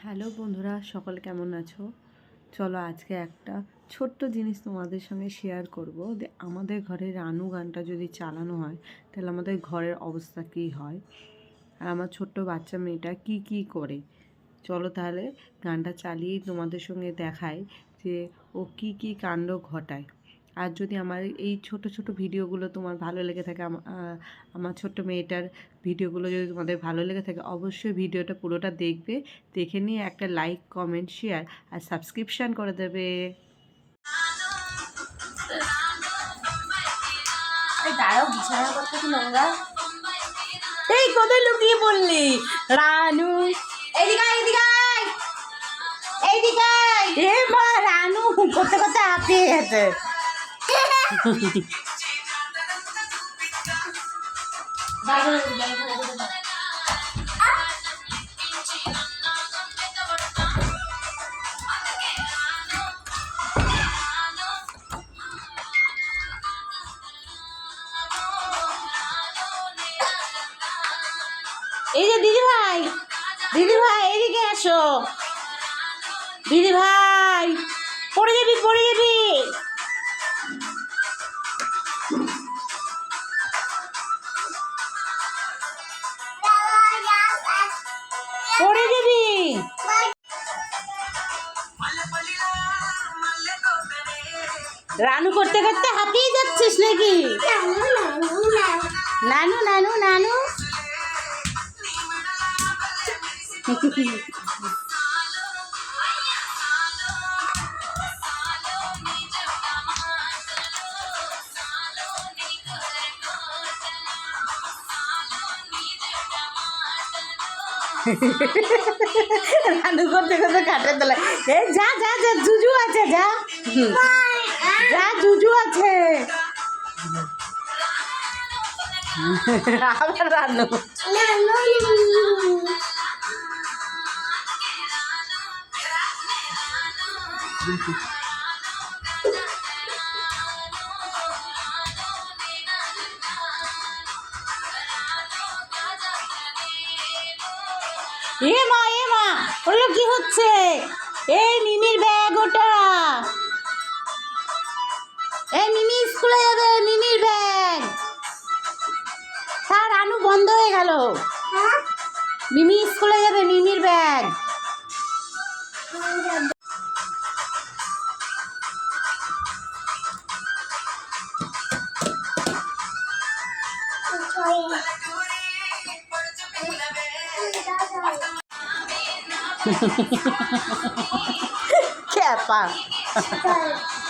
Hello বন্ধুরা, সকল কেমন আছো? চলো আজকে একটা ছোট্ট জিনিস তোমাদের সঙ্গে শেয়ার করব। যে আমাদের ঘরে রানু গানটা যদি চালানো হয়, তাহলে আমাদের ঘরের অবস্থা কী হয়? আর আমার ছোট্ট বাচ্চা মেয়েটা কি কি করে? চলো তাহলে গানটা চালিয়েই তোমাদের সঙ্গে দেখায় যে ও কি কি কাণ্ড ঘটায়। আর যদি আমার এই ছোট ছোট ভিডিওগুলো তোমার ভালো লেগে থাকে আম- আমার ছোট্ট মেয়েটার ভিডিওগুলো যদি তোমাদের ভালো লেগে থাকে অবশ্যই ভিডিওটা পুরোটা দেখবে দেখে নিয়ে একটা লাইক কমেন্ট শেয়ার আর সাবস্ক্রিপশান করে দেবে। এই দাঁড়াও বিছানার কথা কি নোংরা? এই কোথায় লুকিয়ে পড়লি? রানু। এদিকে এদিকে আয়। এ মা রানু করতে করতে হাঁপিয়ে গেছে? এই যে দিদি ভাই দিদি ভাই এদিকে এসো। দিদি ভাই পড়ে যাবি পড়ে যাবি। পড়ে যাবি? রানু করতে করতে হাঁপিয়ে যাচ্ছিস নাকি? নানু নানু নানু। রানু করতে করতে কাটে তোলা এ যা যা যা জুজু আছে যা যা জুজু আছে আবার রানু এ মা এ মা ওগুলো কি হচ্ছে? এই মিমির ব্যাগ ওটা। এই মিমি স্কুলে যাবে, মিমির ব্যাগ। তার আনু বন্ধ হয়ে গেল। মিমি স্কুলে যাবে, মিমির ব্যাগ। Kepa.